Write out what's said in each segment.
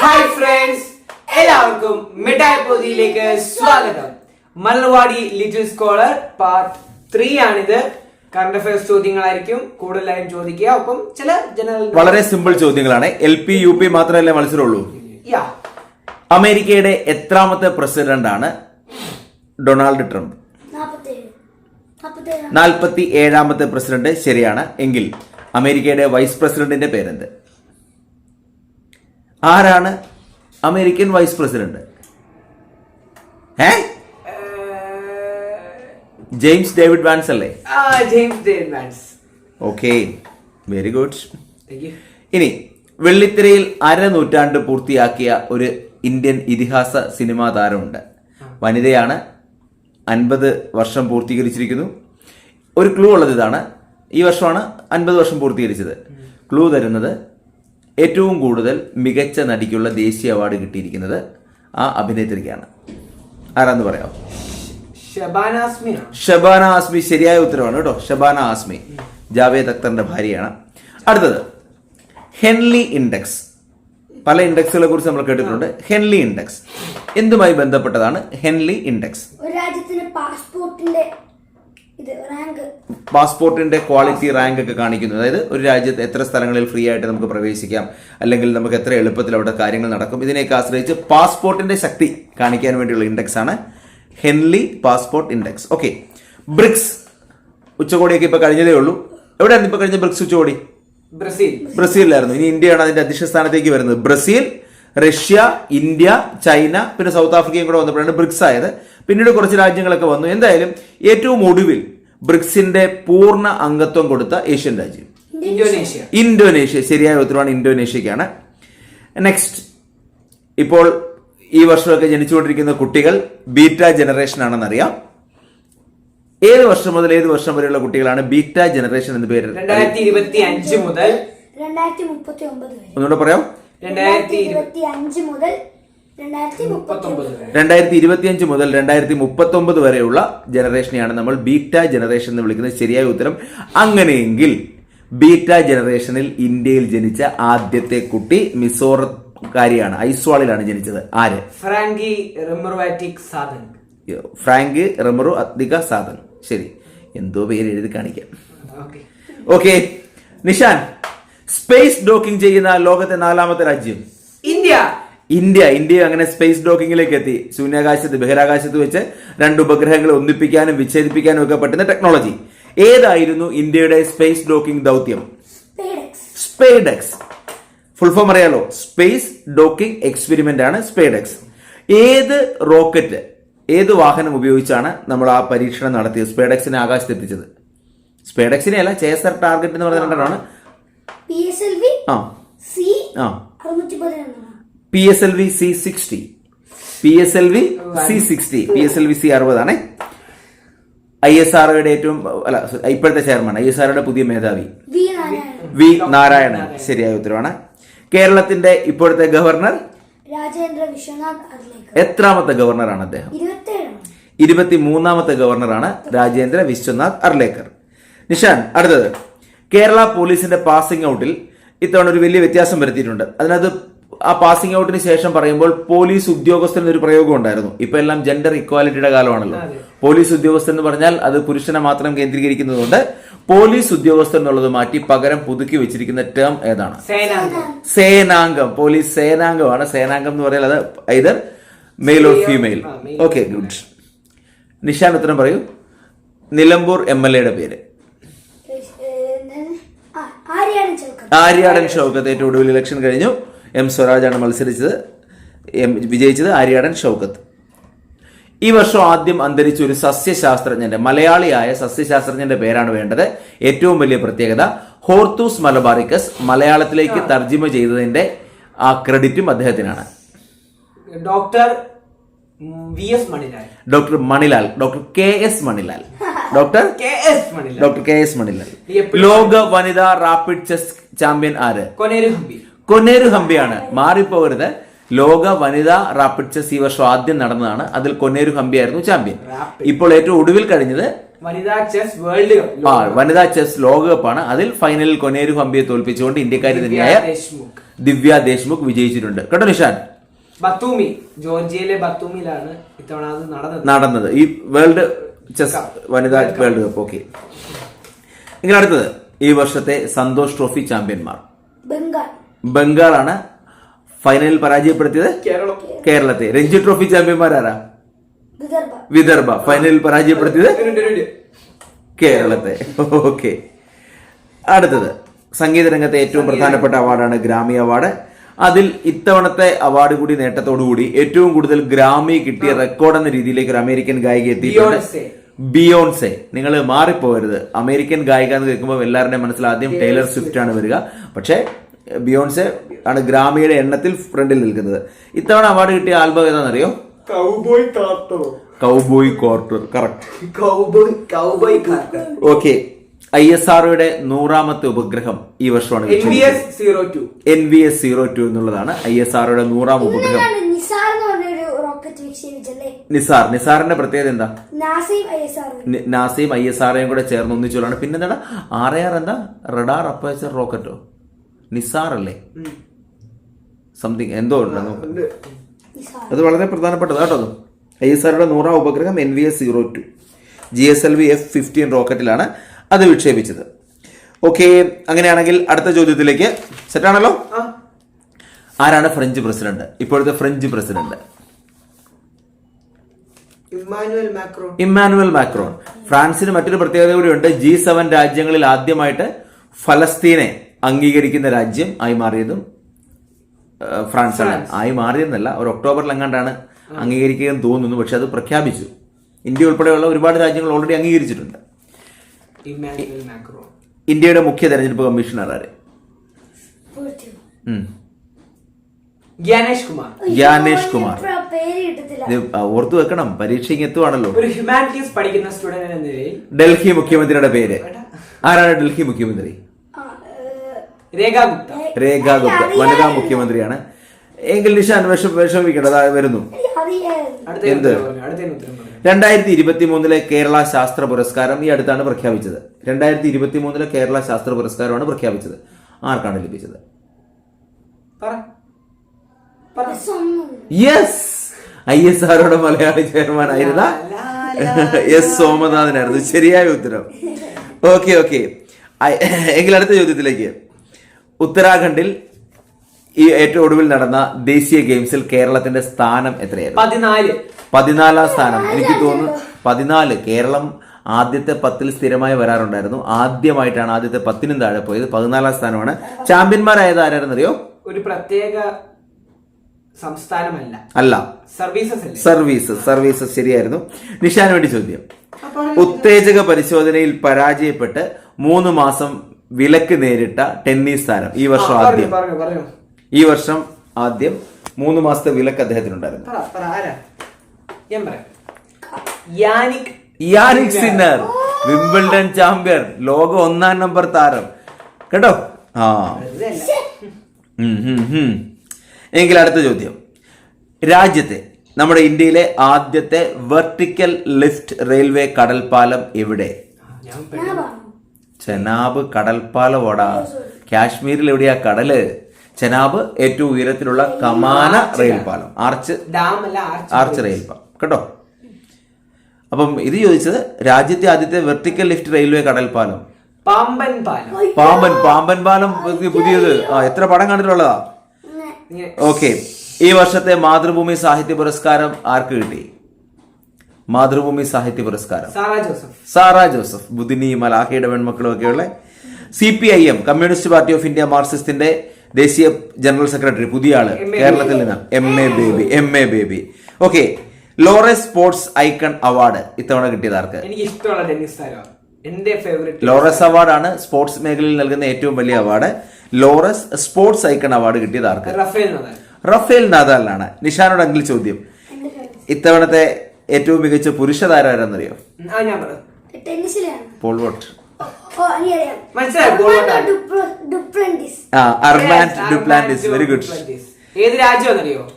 Hi friends എല്ലാവർക്കും മിഠായി പൊതിയിലേക്ക് സ്വാഗതം. Malavadi little scholar part three ആണിത്. കറണ്ട് അഫയേഴ്സ് ചോദ്യങ്ങളായിരിക്കും. കൂടുതലായും ചോദിക്കുക. ഒപ്പം ചില ജനറൽ വളരെ സിമ്പിൾ ചോദ്യങ്ങളാണ്. എൽ പി യു പി മാത്രമല്ലേ മത്സരമുള്ളൂ? യാ അമേരിക്കയുടെ എത്രാമത്തെ പ്രസിഡന്റ് ആണ് ഡൊണാൾഡ് ട്രംപ്? നാൽപ്പത്തി ഏഴാമത്തെ പ്രസിഡന്റ് ശരിയാണ്. എങ്കിൽ അമേരിക്കയുടെ വൈസ് പ്രസിഡന്റിന്റെ പേരെന്ത്? ആരാണ് അമേരിക്കൻ വൈസ് പ്രസിഡന്റ്? ഏ? ജെയിംസ് ഡേവിഡ് വാൻസ് അല്ലേ? James David Vance. Okay very good. ഇനി വെള്ളിത്തിരയിൽ അരനൂറ്റാണ്ട് പൂർത്തിയാക്കിയ ഒരു ഇന്ത്യൻ ഇതിഹാസ സിനിമാ താരമുണ്ട്. വനിതയാണ് അൻപത് വർഷം പൂർത്തീകരിച്ചിരിക്കുന്നു. ഒരു ക്ലൂ ഉള്ളത് ഇതാണ്. ഈ വർഷമാണ് അൻപത് വർഷം പൂർത്തീകരിച്ചത്. ക്ലൂ തരുന്നത് ഏറ്റവും കൂടുതൽ മികച്ച നടിക്കുള്ള ദേശീയ അവാർഡ് കിട്ടിയിരിക്കുന്നത് ആ അഭിനേത്രിക്കാണ്. ആരാന്ന് പറയാം? ഷബാന ആസ്മി ശരിയായ ഉത്തരവാണ് കേട്ടോ. ഷബാന ആസ്മി. ജാവേദ് അക്തറിന്റെ ഭാര്യയാണ്. അടുത്തത് ഹെൻലി ഇൻഡെക്സ്. പല ഇൻഡെക്സുകളെ കുറിച്ച് നമ്മൾ കേട്ടിട്ടുണ്ട്. Henley index. എന്തുമായി ബന്ധപ്പെട്ടതാണ് ഹെൻലി ഇൻഡെക്സ്? ഒരു രാജ്യത്തിന് പാസ്പോർട്ടിന്റെ പാസ്പോർട്ടിന്റെ ക്വാളിറ്റി റാങ്ക് ഒക്കെ കാണിക്കുന്നു. അതായത് ഒരു രാജ്യത്ത് എത്ര സ്ഥലങ്ങളിൽ ഫ്രീ ആയിട്ട് നമുക്ക് പ്രവേശിക്കാം അല്ലെങ്കിൽ നമുക്ക് എത്ര എളുപ്പത്തിൽ അവിടെ കാര്യങ്ങൾ നടക്കും ഇതിനെയൊക്കെ ആശ്രയിച്ച് പാസ്പോർട്ടിന്റെ ശക്തി കാണിക്കാൻ വേണ്ടിയുള്ള ഇൻഡെക്സ് ആണ് Henley passport index okay BRICS ഉച്ചകോടിയൊക്കെ ഇപ്പൊ കഴിഞ്ഞതേ ഉള്ളൂ. എവിടെയായിരുന്നു ഇപ്പൊ കഴിഞ്ഞ ബ്രിക്സ് ഉച്ചകോടി? ബ്രസീൽ. ബ്രസീലിലായിരുന്നു. ഇനി ഇന്ത്യയാണ് അതിന്റെ അധ്യക്ഷ സ്ഥാനത്തേക്ക് വരുന്നത്. ബ്രസീൽ റഷ്യ ഇന്ത്യ ചൈന പിന്നെ സൗത്ത് ആഫ്രിക്കയും കൂടെ വന്നപ്പോഴാണ് ബ്രിക്സ് ആയത്. പിന്നീട് കുറച്ച് രാജ്യങ്ങളൊക്കെ വന്നു. എന്തായാലും ഏറ്റവും ഒടുവിൽ ബ്രിക്സിന്റെ പൂർണ അംഗത്വം കൊടുത്ത ഏഷ്യൻ രാജ്യം. ഇന്തോനേഷ്യ. ഇന്തോനേഷ്യ ശരിയായ ഉത്തരവാണ് ഇന്തോനേഷ്യക്കാണ്. നെക്സ്റ്റ് ഇപ്പോൾ ഈ വർഷമൊക്കെ ജനിച്ചുകൊണ്ടിരിക്കുന്ന കുട്ടികൾ ബീറ്റ ജനറേഷൻ ആണെന്നറിയാം. ഏത് വർഷം മുതൽ ഏത് വർഷം വരെയുള്ള കുട്ടികളാണ് ബീറ്റ ജനറേഷൻ എന്ന് പേര്? രണ്ടായിരത്തി ഇരുപത്തി അഞ്ച് മുതൽ രണ്ടായിരത്തി മുപ്പത്തി ഒമ്പത് വരെ. ഒന്നുകൂടെ പറയാം. രണ്ടായിരത്തി ഇരുപത്തി അഞ്ച് മുതൽ രണ്ടായിരത്തി മുപ്പത്തൊമ്പത് ഇരുപത്തിയഞ്ച് മുതൽ രണ്ടായിരത്തി മുപ്പത്തി ഒമ്പത് വരെയുള്ള ജനറേഷനെയാണ് നമ്മൾ ബീറ്റ ജനറേഷൻ എന്ന് വിളിക്കുന്നത്. ശരിയായ ഉത്തരം അങ്ങനെയെങ്കിൽ ബീറ്റ ജനറേഷനിൽ ഇന്ത്യയിൽ ജനിച്ച ആദ്യത്തെ കുട്ടി മിസോറക്കാരിയാണ് ഐസ്വാളിലാണ് ജനിച്ചത്. ആര്? ഫ്രാങ്കി റിമർവാറ്റിക് സാധൻ. ഫ്രാങ്ക് റെമറു അദ്ദിക സാധൻ. ശരി. എന്തോ പേര് എഴുതി കാണിക്കാം. Okay. Okay. Nishan space docking ചെയ്യുന്ന ലോകത്തെ നാലാമത്തെ രാജ്യം? ഇന്ത്യ. ഇന്ത്യ ഇന്ത്യ അങ്ങനെ സ്പേസ് ഡോക്കിങ്ങിലേക്ക് എത്തി. ശൂന്യാകാശത്ത് ബഹിരാകാശത്ത് വെച്ച് രണ്ട് ഉപഗ്രഹങ്ങളെ ഒന്നിപ്പിക്കാനും വിച്ഛേദിപ്പിക്കാനും ഒക്കെ പറ്റുന്ന ടെക്നോളജി ഏതായിരുന്നു ഇന്ത്യയുടെ സ്പേസ് ഡോക്കിംഗ് ദൗത്യം? പേഡെക്സ് സ്പേഡെക്സ് ഫുൾ ഫോം അറിയാലോ? സ്പേസ് ഡോക്കിംഗ് എക്സ്പെരിമെന്റ് ആണ് സ്പേഡെക്സ് ഏത് റോക്കറ്റ് ഏത് വാഹനം ഉപയോഗിച്ചാണ് നമ്മൾ ആ പരീക്ഷണം നടത്തിയത്? സ്പേഡെക്സിനെ ആകാശത്ത് എത്തിച്ചത്. സ്പേഡെക്സിനെ അല്ല ചേസർ ടാർഗറ്റ് എന്ന് പറഞ്ഞ രണ്ടെണ്ണമാണ്. ആ. സി ആ. P S L V C sixty P S L V C sixty P S L V C അറുപതാണേ I S ആർഒയുടെ ഏറ്റവും അല്ല ഇപ്പോഴത്തെ ചെയർമാൻ ഐ എസ് ആർഒയുടെ പുതിയ മേധാവി. വി നാരായണൻ. ശരിയായ ഉത്തരവാണ്. കേരളത്തിന്റെ ഇപ്പോഴത്തെ ഗവർണർ? രാജേന്ദ്ര വിശ്വനാഥ് എത്രാമത്തെ ഗവർണറാണ് അദ്ദേഹം? ഇരുപത്തി മൂന്നാമത്തെ ഗവർണറാണ് രാജേന്ദ്ര വിശ്വനാഥ് അർലേക്കർ. നിഷാൻ അടുത്തത്. കേരള പോലീസിന്റെ പാസിംഗ് ഔട്ടിൽ ഇത്തവണ ഒരു വലിയ വ്യത്യാസം വരുത്തിയിട്ടുണ്ട്. അതിനകത്ത് ആ പാസിംഗ് ഔട്ടിന് ശേഷം പറയുമ്പോൾ പോലീസ് ഉദ്യോഗസ്ഥൻ എന്നൊരു പ്രയോഗം ഉണ്ടായിരുന്നു. ഇപ്പൊ എല്ലാം ജെൻഡർ ഇക്വാലിറ്റിയുടെ കാലമാണല്ലോ. പോലീസ് ഉദ്യോഗസ്ഥൻ എന്ന് പറഞ്ഞാൽ അത് പുരുഷനെ മാത്രം കേന്ദ്രീകരിക്കുന്നതുകൊണ്ട് പോലീസ് ഉദ്യോഗസ്ഥൻ എന്നുള്ളത് മാറ്റി പകരം പുതുക്കി വെച്ചിരിക്കുന്ന ടേം ഏതാണ്? സേനാംഗം. സേനാംഗം. പോലീസ് സേനാംഗമാണ്. സേനാംഗം എന്ന് പറഞ്ഞാൽ അത് either male or female. Okay good Nishan ഉത്തരം പറയൂ. നിലമ്പൂർ എം എൽ എയുടെ പേര്. ആര്യാടൻ ഷൗക്കത്ത് ഏറ്റവും ഒടുവിൽ ഇലക്ഷൻ കഴിഞ്ഞു. എം സ്വരാജാണ് മത്സരിച്ചത്. എം വിജയിച്ചത് ആര്യാടൻ ഷൗക്കത്ത്. ഈ വർഷം ആദ്യം അന്തരിച്ച ഒരു സസ്യശാസ്ത്രജ്ഞന്റെ മലയാളിയായ സസ്യശാസ്ത്രജ്ഞന്റെ പേരാണ് വേണ്ടത്. ഏറ്റവും വലിയ പ്രത്യേകത ഹോർത്തൂസ് മലബാറിക്കസ് മലയാളത്തിലേക്ക് തർജിമ ചെയ്തതിന്റെ ആ ക്രെഡിറ്റും അദ്ദേഹത്തിനാണ്. Doctor V S Manilal. Doctor Manilal doctor K S Manilal. Doctor K S Manilal. Doctor K S Manilal. ലോക വനിതാ റാപ്പിഡ് ചെസ് ചാമ്പ്യൻ ആര്? കൊനേരു ഹംപി. കൊന്നേരു ഹംപിയാണ് മാറിപ്പോകരുത്. ലോക വനിതാ റാപ്പിഡ് ചെസ് ഈ വർഷം ആദ്യം നടന്നതാണ്. അതിൽ കൊന്നേരു ഹംപിയായിരുന്നു ചാമ്പ്യൻ ഇപ്പോൾ ഏറ്റവും ഒടുവിൽ കഴിഞ്ഞത് വനിതാ ചെസ് വേൾഡ് കപ്പ് ആ വനിതാ ചെസ് ലോകകപ്പാണ് അതിൽ ഫൈനലിൽ കൊനേരു ഹംപിയെ തോൽപ്പിച്ചുകൊണ്ട് ഇന്ത്യക്കാരി തന്നെയായ ദേശ്മുഖ്. ദിവ്യ ദേശ്മുഖ് വിജയിച്ചിട്ടുണ്ട്. കേട്ടോ നിഷാൻ? ബത്തൂമി ജോർജിയയിലെ ബത്തൂമിയിലാണ് ഇത്തവണ അത് നടന്നത്. നടന്നത്. ഈ വേൾഡ് ചെസ് വനിതാ വേൾഡ് കപ്പ്. ഓക്കെ. ഇങ്ങനെ അടുത്തത്. ഈ വർഷത്തെ സന്തോഷ് ട്രോഫി ചാമ്പ്യന്മാർ. ബംഗാൾ. ബംഗാളാണ് ഫൈനലിൽ പരാജയപ്പെടുത്തിയത് കേരളത്തെ. രഞ്ജി ട്രോഫി ചാമ്പ്യന്മാരാരാ വിദർഭ. ഫൈനലിൽ പരാജയപ്പെടുത്തിയത്. കേരളത്തെ. ഓക്കെ. അടുത്തത്. സംഗീത രംഗത്തെ ഏറ്റവും പ്രധാനപ്പെട്ട അവാർഡാണ് ഗ്രാമി അവാർഡ് അതിൽ ഇത്തവണത്തെ അവാർഡ് കൂടി നേട്ടത്തോടുകൂടി ഏറ്റവും കൂടുതൽ ഗ്രാമി കിട്ടിയ റെക്കോർഡ് എന്ന രീതിയിലേക്ക് ഒരു അമേരിക്കൻ ഗായിക എത്തിയിട്ടുണ്ട്. ബിയോൺസെ. ബിയോൺസെ. നിങ്ങൾ മാറിപ്പോകരുത്. അമേരിക്കൻ ഗായിക എന്ന് കേൾക്കുമ്പോൾ എല്ലാവരുടെയും മനസ്സിൽ ആദ്യം ടൈലർ സ്വിഫ്റ്റ് ആണ് വരിക. പക്ഷേ ബിയോൺസെ ആണ് ഗ്രാമിയുടെ എണ്ണത്തിൽ ഫ്രണ്ടിൽ നിൽക്കുന്നത്. ഇത്തവണ അവാർഡ് കിട്ടിയ album ഏതാണെന്നറിയോ? Cowboy Cowboy Carter correct Cowboy Cowboy Carter okay I S ആർഒയുടെ നൂറാമത്തെ ഉപഗ്രഹം ഈ വർഷമാണ് N V S zero two എന്നുള്ളതാണ് ഐ എസ് ആർഒയുടെ നൂറാം ഉപഗ്രഹം. നിസാർ എന്ന് പറഞ്ഞൊരു റോക്കറ്റ് വിക്ഷേപിച്ചല്ലേ നിസാർ നിസാറിന്റെ പ്രത്യേകത എന്താ? നാസയും ഐ എസ് ആർഒയും കൂടെ ചേർന്ന് ഒന്നിച്ചുള്ളതാണ് പിന്നെന്താ ആർ എ ആർ എന്താ? റഡാർ അപ്പേച്ചർ റോക്കറ്റോ നിസാർ അല്ലേ സംതിങ് എന്തോ ഉണ്ട് അത് വളരെ പ്രധാനപ്പെട്ടത് കേട്ടോ ഐ എസ് ആറുടെ നൂറാം ഉപഗ്രഹം N V S zero two G S L V F fifteen റോക്കറ്റിലാണ് അത് വിക്ഷേപിച്ചത്. ഓക്കെ അങ്ങനെയാണെങ്കിൽ അടുത്ത ചോദ്യത്തിലേക്ക് സെറ്റാണല്ലോ ആരാണ് ഫ്രഞ്ച് പ്രസിഡന്റ് ഇപ്പോഴത്തെ French president Emmanuel Macron Emmanuel Macron. ഫ്രാൻസിന് മറ്റൊരു പ്രത്യേകത കൂടിയുണ്ട്. ജി സെവൻ രാജ്യങ്ങളിൽ ആദ്യമായിട്ട് ഫലസ്തീനെ അംഗീകരിക്കുന്ന രാജ്യം ആയി മാറിയതും ഫ്രാൻസ് ഫ്രാൻസാണ് ആയി മാറിയെന്നല്ല ഒരു ഒക്ടോബറിൽ എങ്ങാണ്ടാണ് അംഗീകരിക്കുകയെന്ന് തോന്നുന്നു പക്ഷെ അത് പ്രഖ്യാപിച്ചു. ഇന്ത്യ ഉൾപ്പെടെയുള്ള ഒരുപാട് രാജ്യങ്ങൾ ഓൾറെഡി അംഗീകരിച്ചിട്ടുണ്ട്. ഇന്ത്യയുടെ മുഖ്യ തെരഞ്ഞെടുപ്പ് കമ്മീഷണർ ആര്. ഗ്യാനേഷ് കുമാർ. കുമാർ. പേര് കിട്ടത്തില്ല ഇത് ഓർത്തു വെക്കണം പരീക്ഷയ്ക്ക് എത്തുവാണല്ലോ. ഒരു ഹ്യൂമാനിറ്റീസ് പഠിക്കുന്ന സ്റ്റുഡന്റ് എന്ന നിലയിൽ ഡൽഹി മുഖ്യമന്ത്രിയുടെ പേര്. ആരാണ് ഡൽഹി മുഖ്യമന്ത്രി? രേഖ ഗുപ്ത രേഖ ഗുപ്ത വനിതാ മുഖ്യമന്ത്രിയാണ്. എങ്കിൽ നിഷാൻ വിഷം വിഷമിക്കേണ്ടത് വരുന്നു. അടുത്ത എന്ത്? രണ്ടായിരത്തി ഇരുപത്തി മൂന്നിലെ കേരള ശാസ്ത്ര പുരസ്കാരം ഈ അടുത്താണ് പ്രഖ്യാപിച്ചത്. രണ്ടായിരത്തി ഇരുപത്തി മൂന്നിലെ കേരള ശാസ്ത്ര പുരസ്കാരമാണ് പ്രഖ്യാപിച്ചത്. ആർക്കാണ് ലഭിച്ചത്? പറ. പറ. യെസ് ഐ എസ് ആറോടെ മലയാളി ചെയർമാൻ ആയിരുന്ന എസ് സോമനാഥനായിരുന്നു. ശരിയായ ഉത്തരം. Okay okay. എങ്കിൽ അടുത്ത ചോദ്യത്തിലേക്ക്. ഉത്തരാഖണ്ഡിൽ ഈ ഏറ്റവും ഒടുവിൽ നടന്ന ദേശീയ ഗെയിംസിൽ കേരളത്തിന്റെ സ്ഥാനം എത്രയായിരുന്നു? പതിനാല്. പതിനാലാം സ്ഥാനം. എനിക്ക് തോന്നുന്നു പതിനാല്. കേരളം ആദ്യത്തെ പത്തിൽ സ്ഥിരമായി വരാറുണ്ടായിരുന്നു. ആദ്യമായിട്ടാണ് ആദ്യത്തെ പത്തിനും താഴെ പോയത്. പതിനാലാം സ്ഥാനമാണ്. ചാമ്പ്യന്മാരായത് ആരായിരുന്നറിയോ? ഒരു പ്രത്യേക സംസ്ഥാനമല്ല. അല്ല. Services services service. സർവീസസ് ശരിയായിരുന്നു. നിഷാന് വേണ്ടി ചോദ്യം. ഉത്തേജക പരിശോധനയിൽ പരാജയപ്പെട്ട് മൂന്ന് മാസം വിലക്ക് നേരിട്ട ടെന്നീസ് താരം ഈ വർഷം ആദ്യം. ഈ വർഷം ആദ്യം മൂന്ന് മാസത്തെ വിലക്ക് അദ്ദേഹത്തിനുണ്ടായിരുന്നു. സിന്നർ. വിംബിൾഡൺ ചാമ്പ്യൻ ലോക ഒന്നാം നമ്പർ താരം. കേട്ടോ? ആ. എങ്കിൽ അടുത്ത ചോദ്യം. രാജ്യത്തെ നമ്മുടെ ഇന്ത്യയിലെ ആദ്യത്തെ വെർട്ടിക്കൽ ലിഫ്റ്റ് റെയിൽവേ കടൽപ്പാലം എവിടെ. ചെനാബ് കടൽപ്പാലമോടാ കാശ്മീരിൽ എവിടെയാ കടൽ? ചെനാബ് ഏറ്റവും ഉയരത്തിലുള്ള കമാന റെയിൽ പാലം. ആർച്ച് ആർച്ച് റെയിൽ പാലം. കേട്ടോ? അപ്പം ഇത് ചോദിച്ചത് രാജ്യത്തെ ആദ്യത്തെ വെർട്ടിക്കൽ ലിഫ്റ്റ് റെയിൽവേ കടൽപ്പാലം. പാമ്പൻ പാലം. പാമ്പൻ പാമ്പൻ പാലം പുതിയ- പുതിയത്. ആ എത്ര പടം കണ്ടിട്ടുള്ളതാ. ഓക്കെ. ഈ വർഷത്തെ മാതൃഭൂമി സാഹിത്യ പുരസ്കാരം ആർക്ക് കിട്ടി? മാതൃഭൂമി സാഹിത്യ പുരസ്കാരം. സാറാ ജോസഫ്. സാറാ ജോസഫ് ബുദിനി മലാഹയുടെ പെൺമക്കളും ഒക്കെയുള്ള C P I M communist party of India മാർക്സിസ്റ്റിന്റെ ദേശീയ ജനറൽ സെക്രട്ടറി പുതിയ ആൾ കേരളത്തിൽ നിന്ന്. M A Baby M A Baby okay Laureus sports icon award ഇത്തവണ കിട്ടിയത് ആർക്ക്? എനിക്ക് ഇഷ്ടമുള്ള ടെന്നീസ് താരമാണ്. എന്റെ ഫേവറേറ്റ് ലോറസ് അവാർഡാണ് സ്പോർട്സ് മേഖലയിൽ നൽകുന്ന ഏറ്റവും വലിയ award. Laureus sports icon award കിട്ടിയത് ആർക്ക്? Rafael Nadal. റഫേൽ നാദാലിനാണ്. നിഷാനോട് അംഗിൽ ചോദ്യം. ഇത്തവണത്തെ ഏറ്റവും മികച്ച പുരുഷ താരം ആരാന്നറിയോ പോൾ വോട്ട്. അർമാൻഡോ. ആ വെരി ഗുഡ് ഏത് രാജ്യമാണെന്നറിയോ?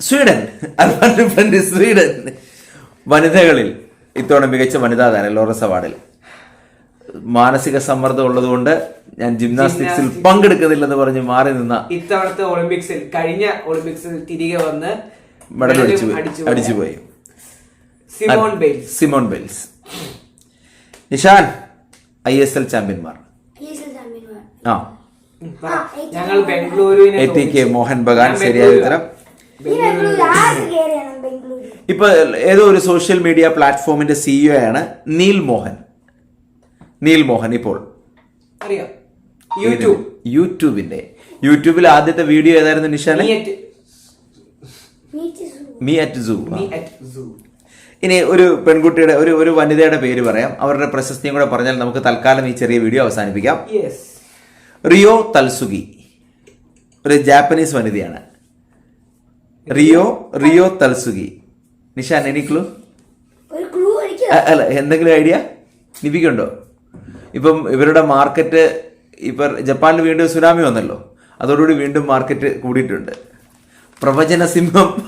Sweden, Sweden. വനിതകളിൽ ഇത്തവണ മികച്ച വനിതാ താരം ലോറസ് അവാർഡിൽ. മാനസിക സമ്മർദ്ദം ഉള്ളതുകൊണ്ട് ഞാൻ ജിംനാസ്റ്റിക്സിൽ ജിംനാസ്റ്റിക്സ്. പങ്കെടുക്കുന്നില്ലെന്ന് പറഞ്ഞ് മാറി നിന്ന ഇത്തവണത്തെ ഒളിമ്പിക്സിൽ കഴിഞ്ഞ ഒളിമ്പിക്സിൽ തിരികെ വന്ന് മെഡൽ അടിച്ചു അടിച്ചു പോയി. Simone Biles. Simone Biles. Nishan I S L ചാമ്പ്യന്മാർ. ആ. ഞങ്ങൾ ബംഗളൂരുവിനെ A T K Mohun Bagan ശരിയായ ഉത്തരം. ഇപ്പൊ ഏതോ ഒരു സോഷ്യൽ മീഡിയ പ്ലാറ്റ്ഫോമിന്റെ സിഇഒ ആണ് നീൽ മോഹൻ. നീൽ മോഹൻ ഇപ്പോൾ. അറിയാം? യൂട്യൂബ്. യൂട്യൂബിന്റെ. യൂട്യൂബിൽ ആദ്യത്തെ വീഡിയോ ഏതായിരുന്നു നിഷാനെ? സു. Me at zoo. ഇനി ഒരു പെൺകുട്ടിയുടെ ഒരു ഒരു വനിതയുടെ പേര് പറയാം. അവരുടെ പ്രശസ്തിയും കൂടെ പറഞ്ഞാൽ നമുക്ക് തൽക്കാലം ഈ ചെറിയ വീഡിയോ അവസാനിപ്പിക്കാം. Ryo Tatsuki. ഒരു ജാപ്പനീസ് വനിതയാണ്. Ryo Ryo Tatsuki. Nishan any clue ഒരു ക്ലൂ എനിക്ക് അല്ല എന്തെങ്കിലും ഐഡിയ? ലിപിക്കുണ്ടോ ഇപ്പം ഇവരുടെ മാർക്കറ്റ് ഇപ്പം ജപ്പാനിൽ വീണ്ടും സുനാമി വന്നല്ലോ. അതോടുകൂടി വീണ്ടും മാർക്കറ്റ് കൂടിയിട്ടുണ്ട്. പ്രവചന സിംഹം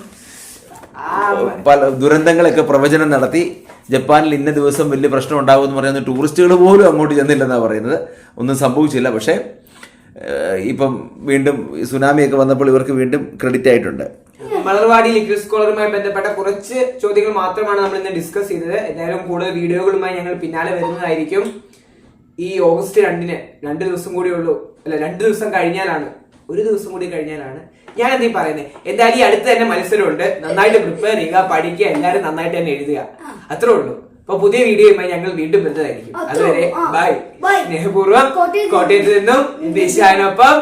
പല ദുരന്തങ്ങളൊക്കെ പ്രവചനം നടത്തി ജപ്പാനിൽ ഇന്ന ദിവസം വലിയ പ്രശ്നം ഉണ്ടാകും എന്ന് പറയുന്ന ടൂറിസ്റ്റുകൾ പോലും അങ്ങോട്ട് ചെന്നില്ലെന്നാണ് പറയുന്നത്. ഒന്നും സംഭവിച്ചില്ല. പക്ഷേ ഇപ്പം വീണ്ടും സുനാമിയൊക്കെ വന്നപ്പോൾ ഇവർക്ക് വീണ്ടും ക്രെഡിറ്റ് ആയിട്ടുണ്ട്. മലർവാടി ലിക്വിഡ് സ്കോളറുമായി ബന്ധപ്പെട്ട കുറച്ച് ചോദ്യങ്ങൾ മാത്രമാണ് നമ്മൾ ഇന്ന് ഡിസ്കസ് ചെയ്തത്. എന്തായാലും കൂടുതൽ വീഡിയോകളുമായി ഞങ്ങൾ പിന്നാലെ വരുന്നതായിരിക്കും. ഈ ഓഗസ്റ്റ് രണ്ടിന് രണ്ട് ദിവസം കൂടി ഉള്ളൂ. അല്ല രണ്ട് ദിവസം കഴിഞ്ഞാലാണ് ഒരു ദിവസം കൂടി കഴിഞ്ഞാലാണ് ഞാൻ എന്തീ പറയുന്നത് എന്തായാലും ഈ അടുത്ത് തന്നെ മത്സരമുണ്ട്. നന്നായിട്ട് പ്രിപ്പയർ ചെയ്യുക പഠിക്കുക എല്ലാവരും നന്നായിട്ട് തന്നെ എഴുതുക. അത്രേ ഉള്ളൂ. അപ്പൊ പുതിയ വീഡിയോയുമായി ഞങ്ങൾ വീണ്ടും വരുന്നതായിരിക്കും. അതുവരെ ബൈ. സ്നേഹപൂർവം കോട്ടയത്ത് നിന്നും നിശാനൊപ്പം